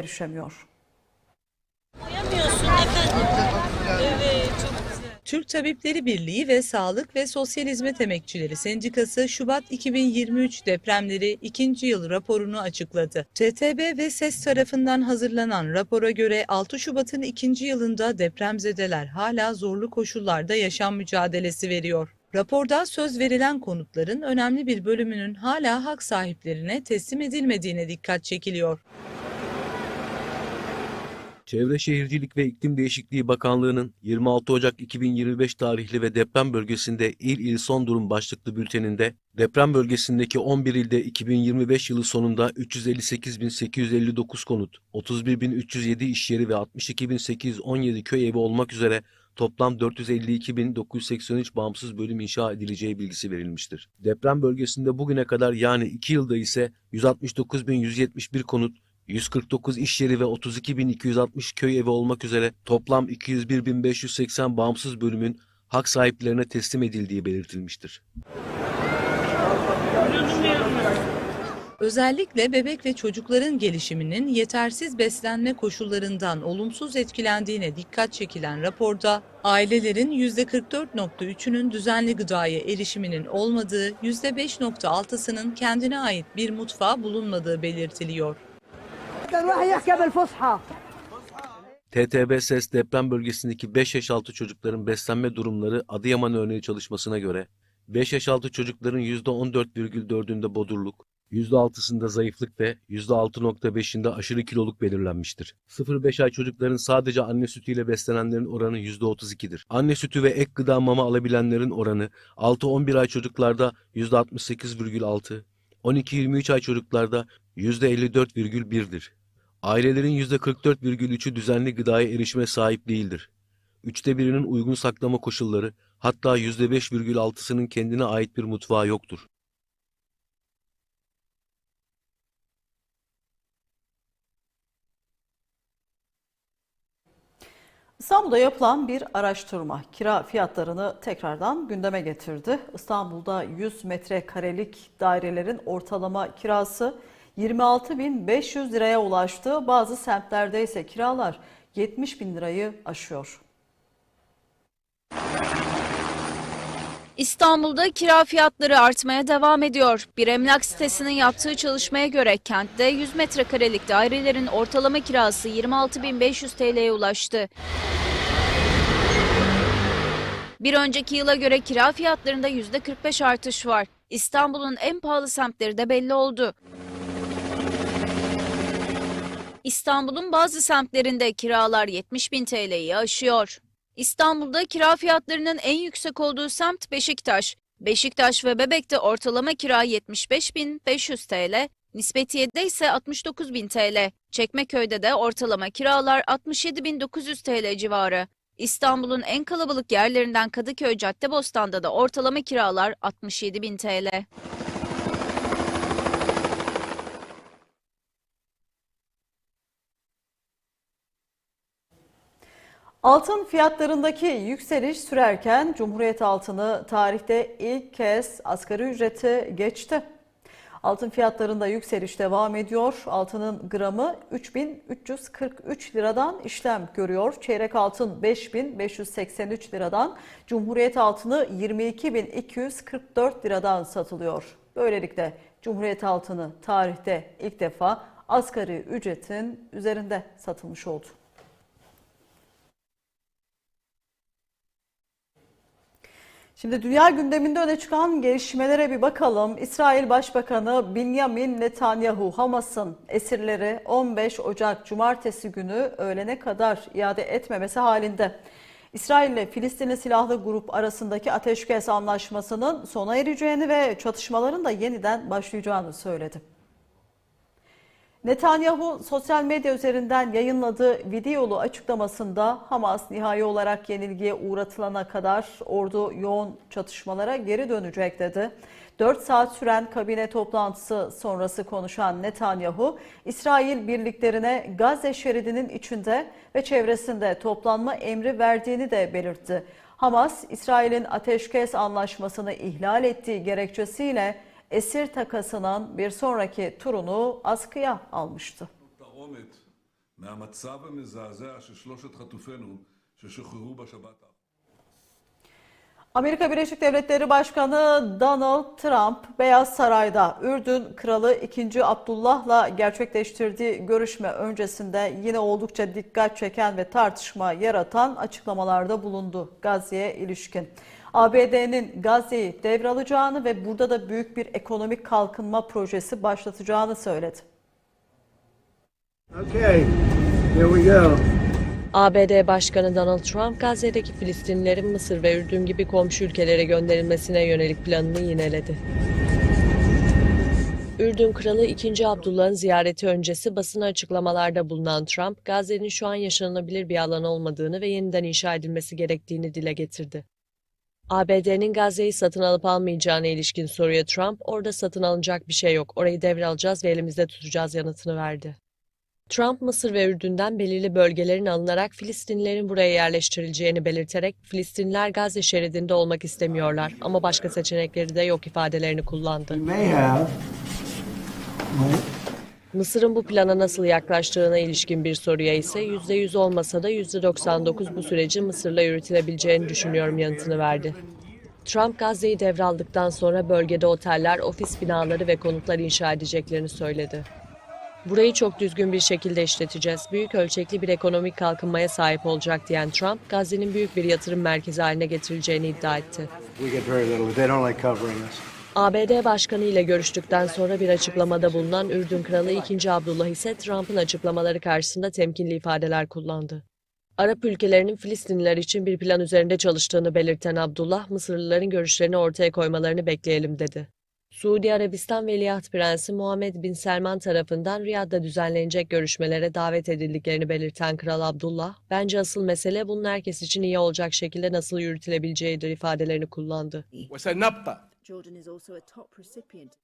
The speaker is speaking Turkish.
erişemiyor. Uyamıyorsun efendim. Evet çok güzel. Türk Tabipleri Birliği ve Sağlık ve Sosyal Hizmet Emekçileri Sendikası Şubat 2023 depremleri ikinci yıl raporunu açıkladı. TTB ve SES tarafından hazırlanan rapora göre 6 Şubat'ın ikinci yılında depremzedeler hala zorlu koşullarda yaşam mücadelesi veriyor. Raporda söz verilen konutların önemli bir bölümünün hala hak sahiplerine teslim edilmediğine dikkat çekiliyor. Çevre Şehircilik ve İklim Değişikliği Bakanlığı'nın 26 Ocak 2025 tarihli ve deprem bölgesinde il il son durum başlıklı bülteninde deprem bölgesindeki 11 ilde 2025 yılı sonunda 358.859 konut, 31.307 iş yeri ve 62.817 köy evi olmak üzere toplam 452.983 bağımsız bölüm inşa edileceği bilgisi verilmiştir. Deprem bölgesinde bugüne kadar yani 2 yılda ise 169.171 konut, 149 iş yeri ve 32.260 köy evi olmak üzere toplam 201.580 bağımsız bölümün hak sahiplerine teslim edildiği belirtilmiştir. Özellikle bebek ve çocukların gelişiminin yetersiz beslenme koşullarından olumsuz etkilendiğine dikkat çekilen raporda, ailelerin %44.3'ünün düzenli gıdaya erişiminin olmadığı, %5.6'sının kendine ait bir mutfağı bulunmadığı belirtiliyor. الواحد يحكي بالفصحى TTB SES deprem bölgesindeki 5 yaş altı çocukların beslenme durumları Adıyaman örneği çalışmasına göre 5 yaş altı çocukların %14,4'ünde bodurluk, %6'sında zayıflık ve %6,5'inde aşırı kiloluk belirlenmiştir. 0-5 ay çocukların sadece anne sütüyle beslenenlerin oranı %32'dir. Anne sütü ve ek gıda mama alabilenlerin oranı 6-11 ay çocuklarda %68,6, 12-23 ay çocuklarda %54,1'dir. Ailelerin %44,3'ü düzenli gıdaya erişime sahip değildir. Üçte birinin uygun saklama koşulları, hatta %5,6'sının kendine ait bir mutfağı yoktur. İstanbul'da yapılan bir araştırma kira fiyatlarını tekrardan gündeme getirdi. İstanbul'da 100 metrekarelik dairelerin ortalama kirası 26.500 liraya ulaştı. Bazı semtlerde ise kiralar 70 bin lirayı aşıyor. İstanbul'da kira fiyatları artmaya devam ediyor. Bir emlak sitesinin yaptığı çalışmaya göre kentte 100 metrekarelik dairelerin ortalama kirası 26.500 TL'ye ulaştı. Bir önceki yıla göre kira fiyatlarında %45 artış var. İstanbul'un en pahalı semtleri de belli oldu. İstanbul'un bazı semtlerinde kiralar 70 bin TL'yi aşıyor. İstanbul'da kira fiyatlarının en yüksek olduğu semt Beşiktaş. Beşiktaş ve Bebek'te ortalama kira 75.500 TL, Nispetiye'de ise 69.000 TL. Çekmeköy'de de ortalama kiralar 67.900 TL civarı. İstanbul'un en kalabalık yerlerinden Kadıköy Caddebostan'da da ortalama kiralar 67.000 TL. Altın fiyatlarındaki yükseliş sürerken Cumhuriyet altını tarihte ilk kez asgari ücreti geçti. Altın fiyatlarında yükseliş devam ediyor. Altının gramı 3343 liradan işlem görüyor. Çeyrek altın 5583 liradan, Cumhuriyet altını 22244 liradan satılıyor. Böylelikle Cumhuriyet altını tarihte ilk defa asgari ücretin üzerinde satılmış oldu. Şimdi dünya gündeminde öne çıkan gelişmelere bir bakalım. İsrail Başbakanı Benjamin Netanyahu Hamas'ın esirleri 15 Ocak Cumartesi günü öğlene kadar iade etmemesi halinde İsrail ile Filistinli silahlı grup arasındaki ateşkes anlaşmasının sona ereceğini ve çatışmaların da yeniden başlayacağını söyledi. Netanyahu sosyal medya üzerinden yayınladığı videolu açıklamasında Hamas nihai olarak yenilgiye uğratılana kadar ordu yoğun çatışmalara geri dönecek dedi. 4 saat süren kabine toplantısı sonrası konuşan Netanyahu, İsrail birliklerine Gazze şeridinin içinde ve çevresinde toplanma emri verdiğini de belirtti. Hamas, İsrail'in ateşkes anlaşmasını ihlal ettiği gerekçesiyle esir takasının bir sonraki turunu askıya almıştı. Amerika Birleşik Devletleri Başkanı Donald Trump Beyaz Saray'da Ürdün Kralı 2. Abdullah'la gerçekleştirdiği görüşme öncesinde yine oldukça dikkat çeken ve tartışma yaratan açıklamalarda bulundu Gazze'ye ilişkin. ABD'nin Gazze'yi devralacağını ve burada da büyük bir ekonomik kalkınma projesi başlatacağını söyledi. Okay, here we go. ABD Başkanı Donald Trump, Gazze'deki Filistinlilerin Mısır ve Ürdün gibi komşu ülkelere gönderilmesine yönelik planını yineledi. Ürdün Kralı 2. Abdullah'ın ziyareti öncesi basına açıklamalarda bulunan Trump, Gazze'nin şu an yaşanılabilir bir alan olmadığını ve yeniden inşa edilmesi gerektiğini dile getirdi. ABD'nin Gazze'yi satın alıp almayacağına ilişkin soruya Trump, orada satın alınacak bir şey yok, orayı devralacağız ve elimizde tutacağız yanıtını verdi. Trump, Mısır ve Ürdün'den belirli bölgelerin alınarak Filistinlilerin buraya yerleştirileceğini belirterek Filistinliler Gazze şeridinde olmak istemiyorlar ama başka seçenekleri de yok ifadelerini kullandı. Mısır'ın bu plana nasıl yaklaştığına ilişkin bir soruya ise %100 olmasa da %99 bu sürecin Mısır'la yürütülebileceğini düşünüyorum yanıtını verdi. Trump Gazze'yi devraldıktan sonra bölgede oteller, ofis binaları ve konutlar inşa edeceklerini söyledi. Burayı çok düzgün bir şekilde işleteceğiz. Büyük ölçekli bir ekonomik kalkınmaya sahip olacak diyen Trump, Gazze'nin büyük bir yatırım merkezi haline getirileceğini iddia etti. ABD Başkanı ile görüştükten sonra bir açıklamada bulunan Ürdün Kralı 2. Abdullah ise Trump'ın açıklamaları karşısında temkinli ifadeler kullandı. Arap ülkelerinin Filistinliler için bir plan üzerinde çalıştığını belirten Abdullah, Mısırlıların görüşlerini ortaya koymalarını bekleyelim dedi. Suudi Arabistan Veliaht Prensi Muhammed Bin Selman tarafından Riyad'da düzenlenecek görüşmelere davet edildiklerini belirten Kral Abdullah, bence asıl mesele bunun herkes için iyi olacak şekilde nasıl yürütülebileceğidir ifadelerini kullandı. Jordan is also a top recipient